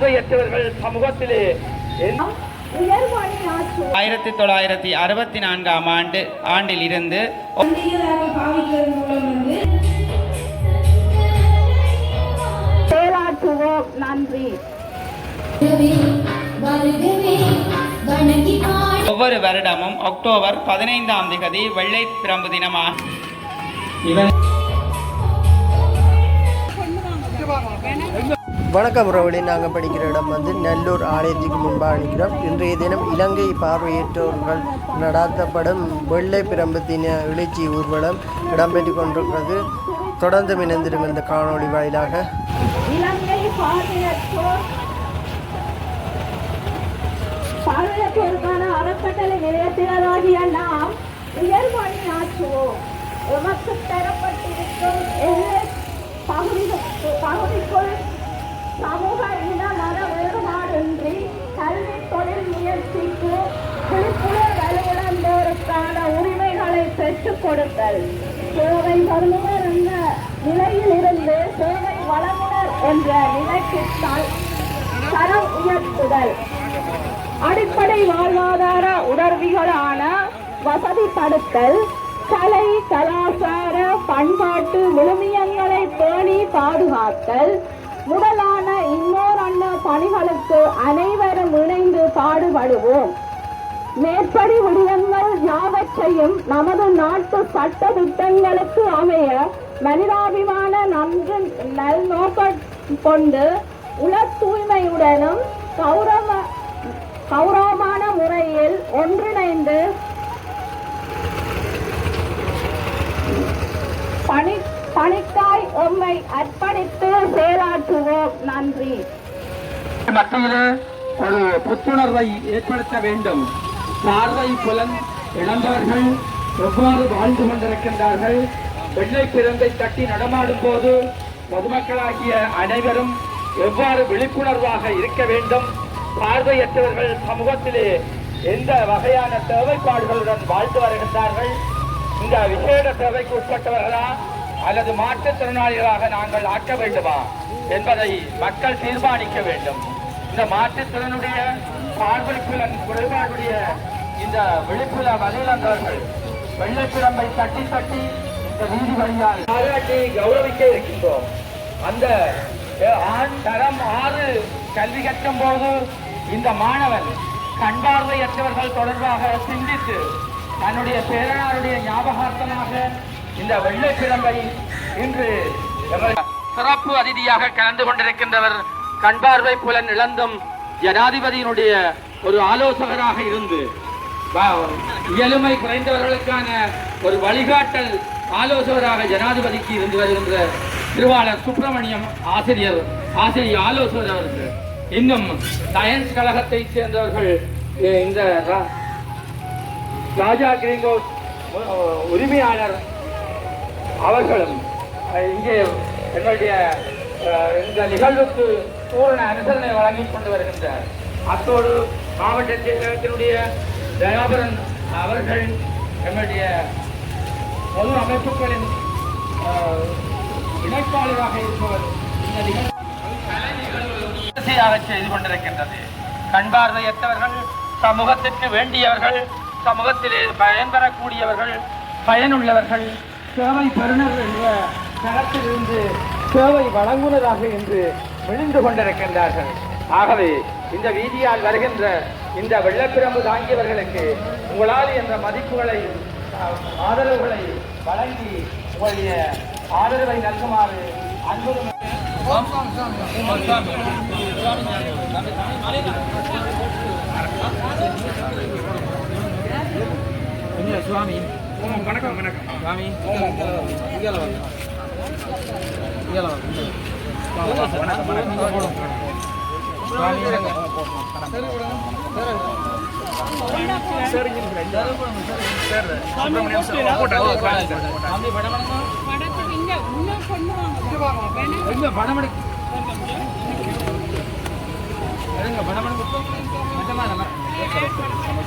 பார்வையற்றவர்கள் சமூகத்திலே. ஆயிரத்தி தொள்ளாயிரத்தி அறுபத்தி நான்காம் ஆண்டு ஆண்டில் இருந்து நன்றி. ஒவ்வொரு வருடமும் அக்டோபர் பதினைந்தாம் திகதி வெள்ளை பிரம்பு தினமாக இவர் வணக்கம் உறவுகளே. நாங்கள் படிக்கிற இடம் வந்து நல்லூர் ஆலயத்துக்கு முன்பாக நிற்கிறோம். இன்றைய தினம் இலங்கை பார்வையற்றோர்கள் நடாத்தப்படும் வெள்ளை பிரம்பத்தின எழுச்சி ஊர்வலம் இடம்பெற்று கொண்டிருக்கிறது. தொடர்ந்து இணைந்திருங்கள் இந்த காணொளி வாயிலாக. பார்வையற்றோருக்கான அறக்கட்டளை நிலையத்தினராகிய நாம் உயர்வாணி ஆற்றுவோம் எமக்கு தரப்பட்டிருக்கும் எல்லை பகுதிக்குள் சமூக இன மத வேறுபாடின்றி கல்வி தொழில் முயற்சிக்கு விழிப்புணர்வு வலுவிழந்தோருக்கான உரிமைகளை பெற்றுக் கொடுத்தல். சேவை வல்லுநர் என்ற நிலையில் இருந்து சேவை வளமுனர் என்ற நிலைக்கு தரம் உயர்த்துதல். அடிப்படை வாழ்வாதார உணர்விகளான வசதிப்படுத்தல் கலை கலாச்சார பண்பாட்டு விழுமியங்களை பேணி பாதுகாத்தல் முதலான இன்னோர் பணிகளுக்கு அனைவரும் இணைந்து பாடுபடுவோம். மேற்படி விடயங்கள் யாவற்றையும் நமது நாட்டு சட்ட திட்டங்களுக்கு அமைய மனிதாபிமான நன்று நல்நோக்க கொண்டு உல தூய்மையுடனும் கௌரவ கௌரவமான முறையில் ஒன்றிணைந்து பணி பணிக்காய் உம்மை அர்ப்பணித்து செயலாற்றுவோம். நன்றி. மத்தியிலே ஒரு புத்துணர்வை ஏற்படுத்த வேண்டும். பார்வை புலன் இழந்தவர்கள் எவ்வாறு வாழ்ந்து கொண்டிருக்கின்றார்கள்? வெள்ளை பிறந்தை தட்டி நடமாடும் போது பொதுமக்களாகிய அனைவரும் எவ்வாறு விழிப்புணர்வாக இருக்க வேண்டும்? பார்வையற்றவர்கள் சமூகத்திலே எந்த வகையான தேவைப்பாடுகளுடன் வாழ்ந்து வருகின்றார்கள்? இந்த விசேட தேவைக்கு உட்பட்டவர்களா? அல்லது மாற்றுத்திறனாளிகளாக நாங்கள் ஆக்க வேண்டுமா? என்பதை மக்கள் தீர்மானிக்க வேண்டும். இந்த மாற்றுத்திறனுடைய பார்வைப்புலன் குறைபாடுடைய இந்த விழிப்புல வலியிழந்தவர்கள் வெள்ளைப்பிரம்பை தட்டி தட்டி இந்த நீதி வழியால் பாராட்டி கௌரவிக்க இருக்கின்றோம். அந்த ஆண் தரம் ஆறு கல்வி கற்கும் போது இந்த மாணவன் கண் பார்வையற்றவர்கள் தொடர்பாக சிந்தித்து தன்னுடைய பேரனாருடைய ஞாபகார்த்தமாக இந்த வெள்ளை பிரம்பை இன்று சிறப்பு அதிதியாக கலந்து கொண்டிருக்கின்றவர் கண்பார்வை போல புலன் இழந்தும் ஜனாதிபதியினுடைய ஒரு ஆலோசகராக இருந்து வ- இயலுமை குறைந்தவர்களுக்கான ஒரு வழிகாட்டல் ஆலோசகராக ஜனாதிபதிக்கு இருந்து வருகின்ற திருவாளர் சுப்பிரமணியம் ஆசிரியர் ஆசிரியர் ஆலோசகர் அவர்கள். இன்னும் சயின்ஸ் கழகத்தைச் சேர்ந்தவர்கள் இந்த ரா- ராஜா கிரிங்கோ உரிமையாளர் அவர்களும் இங்கே எங்களுடைய இந்த நிகழ்வுக்கு பூரண அனுசரணை வழங்கிக் கொண்டு வருகின்றார். அத்தோடு மாவட்ட செயலகத்தினுடைய தயாபரன் அவர்கள் எங்களுடைய பொது அமைப்புகளின் இணைப்பாளராக இருப்பவர் இந்த நிகழ்வு செய்து கொண்டிருக்கின்றது. கண் பார்வையற்றவர்கள் சமூகத்திற்கு வேண்டியவர்கள் சமூகத்திலே பயன்பெறக்கூடியவர்கள் பயனுள்ளவர்கள் சேவை பெறுநர்கள் என்ற தரத்திலிருந்து சேவை வழங்குவதாக என்று விழுந்து கொண்டிருக்கின்றார்கள். ஆகவே இந்த வீதியால் வருகின்ற இந்த வெள்ளப்பிரம்பு தாங்கியவர்களுக்கு உங்களால் என்ற மதிப்புகளை ஆதரவுகளை வழங்கி உங்களுடைய ஆதரவை நல்குமாறு அன்பு சுவாமி வணக்கம். வணக்கம். சுவாமி.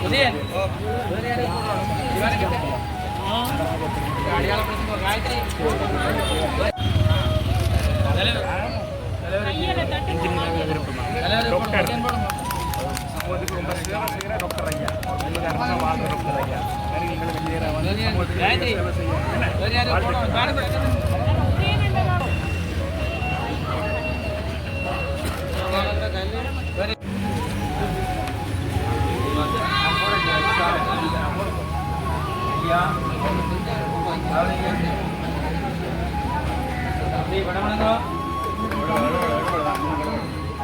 உதயன் அடையாளப்படுத்தும் காயத்ரி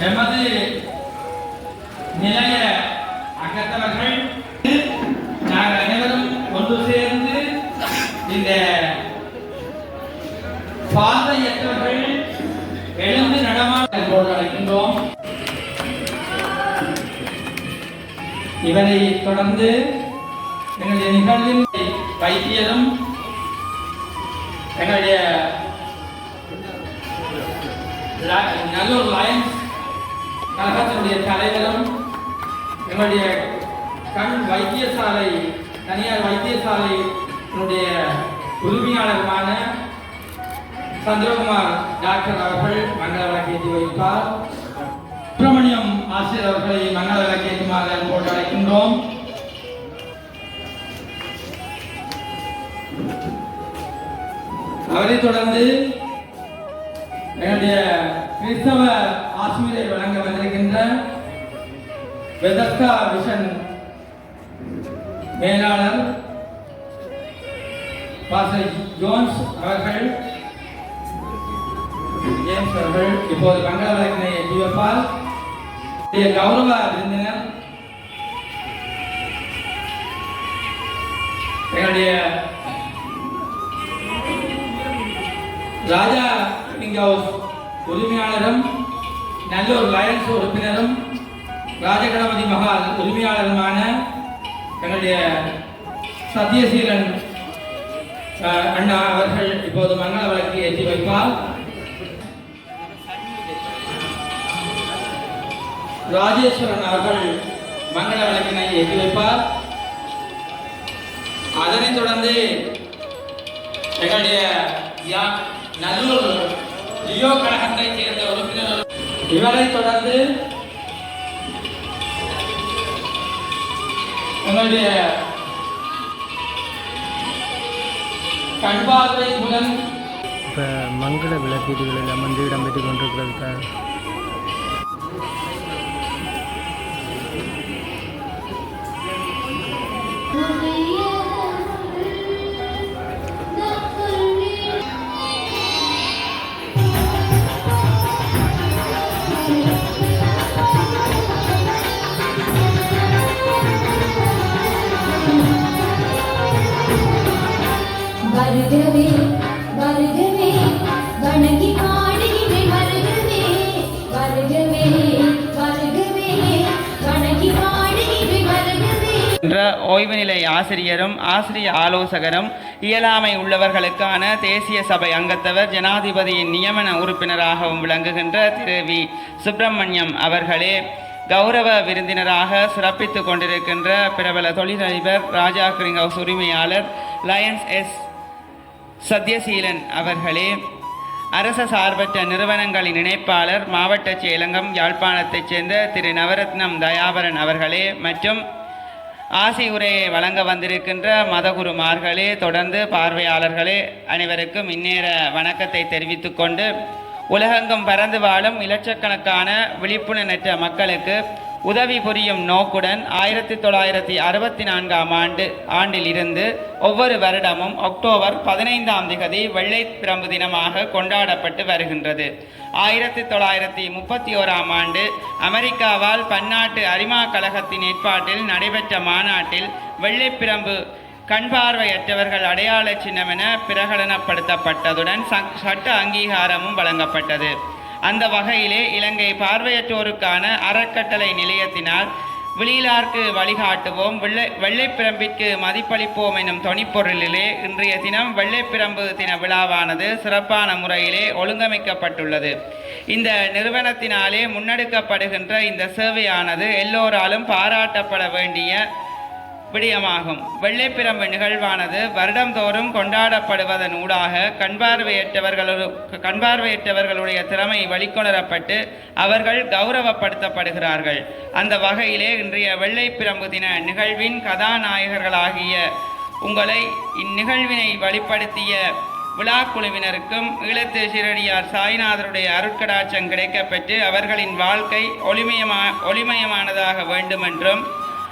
எமது நிலைய அகத்தவர்கள் நாங்கள் அனைவரும் ஒன்று சேர்ந்து இந்த பார்வையற்றவர்கள் எழுந்து நடமாட போல் அழைக்கின்றோம். இவரை தொடர்ந்து எங்களுடைய நிகழ்வின் வைத்தியரும் எங்களுடைய லா- நல்லூர் லயன்ஸ் கழகத்தினுடைய தலைவரும் எங்களுடைய கண் வைத்தியசாலை தனியார் வைத்தியசாலையினுடைய உரிமையாளருமான சந்திரகுமார் டாக்டர் அவர்கள் மங்கள விளக்கேற்றி வைப்பார். சுப்பிரமணியம் ஆசிரியர் அவர்களை மங்கள விளக்கேற்றுமாறு அன்போடு அழைக்கின்றோம். அவரைத் தொடர்ந்து என்னுடைய கிறிஸ்தவ ஆசிரியரை வழங்க வந்திருக்கின்ற வெதஸ்கா மிஷன் மேலாளர் பாஸ்டர் ஜோன்ஸ் அவர்கள் ஜேம்ஸ் அவர்கள் இப்போது மங்கள விளக்கினை ஏற்றி கௌரவ விருந்தினர் எங்களுடைய ராஜா கிங் ஹவுஸ் உரிமையாளரும் நல்லூர் லயன்ஸ் உறுப்பினரும் ராஜகணபதி மகால் உரிமையாளருமான என்னுடைய சத்யசீலன் அண்ணா அவர்கள் இப்போது மங்கள வழக்கை ஏற்றி வைப்பார். ராஜேஸ்வரன் அவர்கள் மங்கள விளக்கினை ஏற்றி வைப்பார். அதனைத் தொடர்ந்து எங்களுடைய நல்லூர் லியோ கழகத்தைச் சேர்ந்த உறுப்பினர் இவரை தொடர்ந்து எங்களுடைய கண்பார்வை புலன் இப்போ மங்கள விளக்கீடுகள் எல்லாம் வந்து இடம்பெற்று கொண்டிருக்கிறதுக்காக என்ற ஓய்வு நிலை ஆசிரியரும் ஆசிரிய ஆலோசகரும் இயலாமை உள்ளவர்களுக்கான தேசிய சபை அங்கத்தவர் ஜனாதிபதியின் நியமன உறுப்பினராகவும் விளங்குகின்ற திரு வி. சுப்பிரமணியம் அவர்களே கௌரவ விருந்தினராக சிறப்பித்துக் கொண்டிருக்கின்ற பிரபல தொழிலதிபர் ராஜா கிரிங் ஹவுஸ் உரிமையாளர் லயன்ஸ் எஸ் சத்யசீலன் அவர்களே அரச சார்பற்ற நிறுவனங்களின் இணைப்பாளர் மாவட்ட செயலங்கம் யாழ்ப்பாணத்தைச் சேர்ந்த திரு நவரத்னம் தயாபரன் அவர்களே மற்றும் ஆசி உரையை வழங்க வந்திருக்கின்ற மதகுருமார்களே தொடர்ந்து பார்வையாளர்களே அனைவருக்கும் இந்நேர வணக்கத்தை தெரிவித்துக்கொண்டு உலகெங்கும் பறந்து வாழும் இலட்சக்கணக்கான விழிப்புணர்வற்ற மக்களுக்கு உதவி புரியும் நோக்குடன் ஆயிரத்தி தொள்ளாயிரத்தி அறுபத்தி நான்காம் ஆண்டு ஆண்டில் இருந்து ஒவ்வொரு வருடமும் அக்டோபர் பதினைந்தாம் திகதி வெள்ளை பிரம்பு தினமாக கொண்டாடப்பட்டு வருகின்றது. ஆயிரத்தி தொள்ளாயிரத்தி முப்பத்தி ஓராம் ஆண்டு அமெரிக்காவால் பன்னாட்டு அரிமா கழகத்தின் ஏற்பாட்டில் நடைபெற்ற மாநாட்டில் வெள்ளைப்பிரம்பு கண் பார்வையற்றவர்கள் அடையாள சின்னமென பிரகடனப்படுத்தப்பட்டதுடன் ச- சட்ட அங்கீகாரமும் வழங்கப்பட்டது. அந்த வகையிலே இலங்கை பார்வையற்றோருக்கான அறக்கட்டளை நிலையத்தினால் வெளியிலார்க்கு வழிகாட்டுவோம் வெள்ளை வெள்ளைப்பிரம்பிற்கு மதிப்பளிப்போம் எனும் தொனிப்பொருளிலே இன்றைய தினம் வெள்ளைப்பிரம்பு தின விழாவானது சிறப்பான முறையிலே ஒழுங்கமைக்கப்பட்டுள்ளது. இந்த நிறுவனத்தினாலே முன்னெடுக்கப்படுகின்ற இந்த சேவையானது எல்லோராலும் பாராட்டப்பட வேண்டிய விடியமாகும். வெள்ளைப்பிரம்பு நிகழ்வானது வருடந்தோறும் கொண்டாடப்படுவதன் ஊடாக கண்பார்வையற்றவர்களு கண்பார்வையற்றவர்களுடைய திறமை வழிகொணரப்பட்டு அவர்கள் கௌரவப்படுத்தப்படுகிறார்கள். அந்த வகையிலே இன்றைய வெள்ளைப்பிரம்பு தின நிகழ்வின் கதாநாயகர்களாகிய உங்களை இந்நிகழ்வினை வெளிப்படுத்திய விழாக்குழுவினருக்கும் ஈழத்து சிறடியார் சாய்நாதருடைய அருட்கடாட்சம் கிடைக்கப்பெற்று அவர்களின் வாழ்க்கை ஒளிமயமா ஒளிமயமானதாக வேண்டுமென்றும்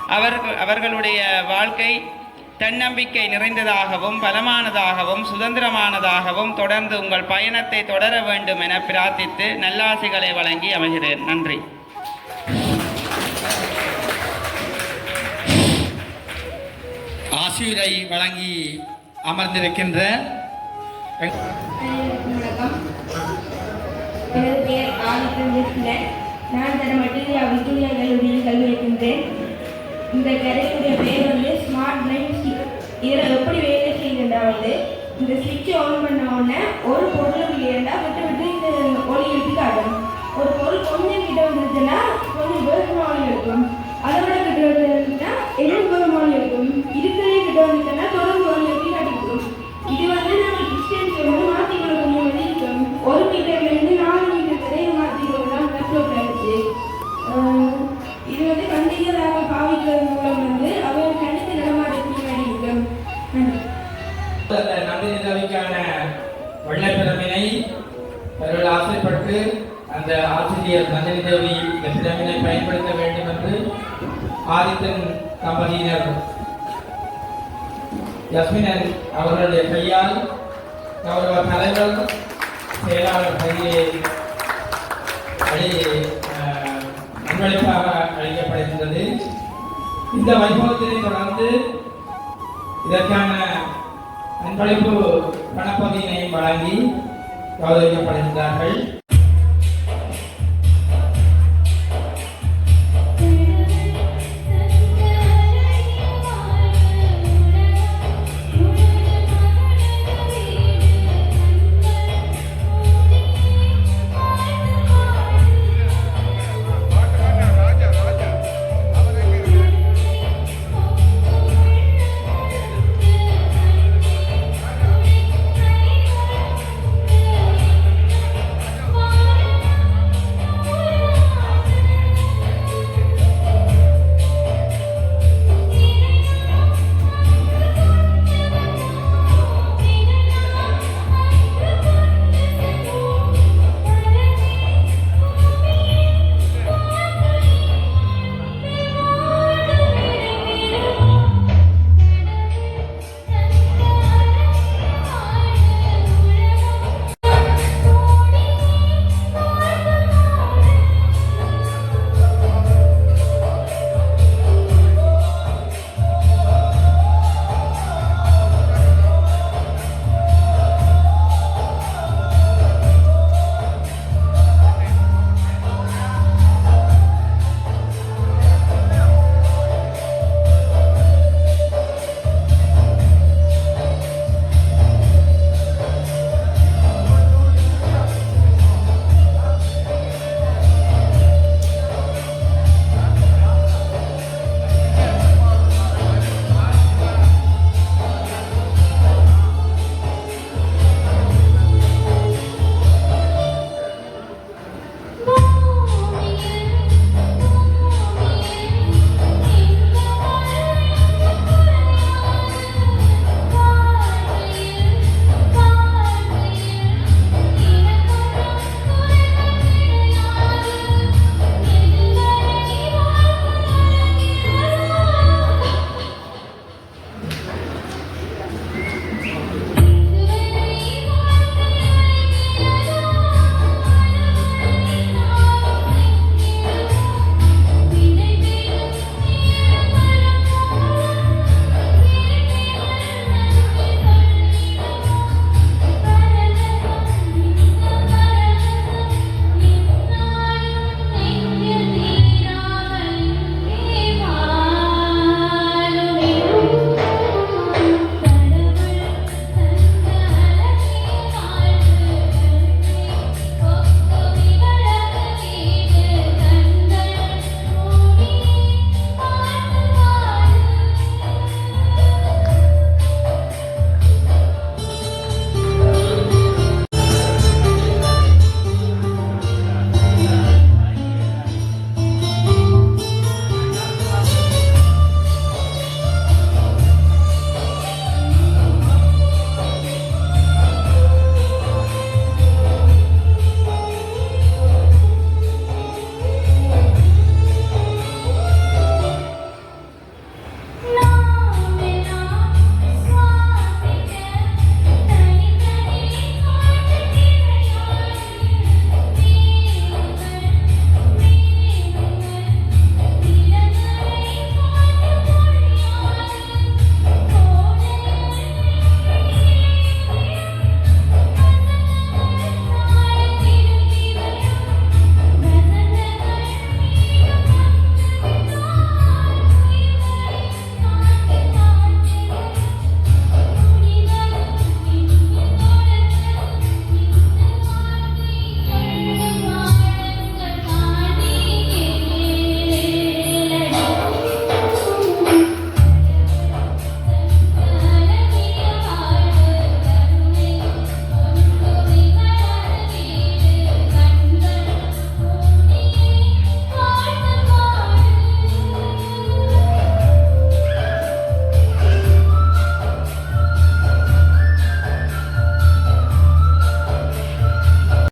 அவர்கள் அவர்களுடைய வாழ்க்கை தன்னம்பிக்கை நிறைந்ததாகவும் பலமானதாகவும் சுதந்திரமானதாகவும் தொடர்ந்து உங்கள் பயணத்தை தொடர வேண்டும் என பிரார்த்தித்து நல்லாசிகளை வழங்கி அமைகிறேன். நன்றி. ஆசிரியரை வழங்கி அமர்ந்திருக்கின்ற நான் தரமட்டில் விக்டோரியா கல்லூரியில் கல்வி வைக்கின்றேன் இந்த கரையுடைய பேர் வந்து ஸ்மார்ட் பிரைன் ஸ்டிக் இதில் எப்படி வேலை செய்யுதுன்னா வந்து இந்த ஸ்விட்ச் ஆன் பண்ண உடனே ஒரு பொருளும் இல்லையா விட்டு விட்டு இந்த ஒளி எடுத்து காட்டும் ஆதித்தன் கம்பெனியினர் யஸ்மினன் அவர்களுடைய கையால் கௌரவ தலைவர் செயலாளர் கையை அழி அஹ், அன்பளிப்பாக அளிக்கப்படுகின்றது. இந்த வைபவத்தினை தொடர்ந்து இதற்கான அன்பளிப்பு பணப்பதியினை வழங்கி கௌரவிக்கப்படுகின்றார்கள்.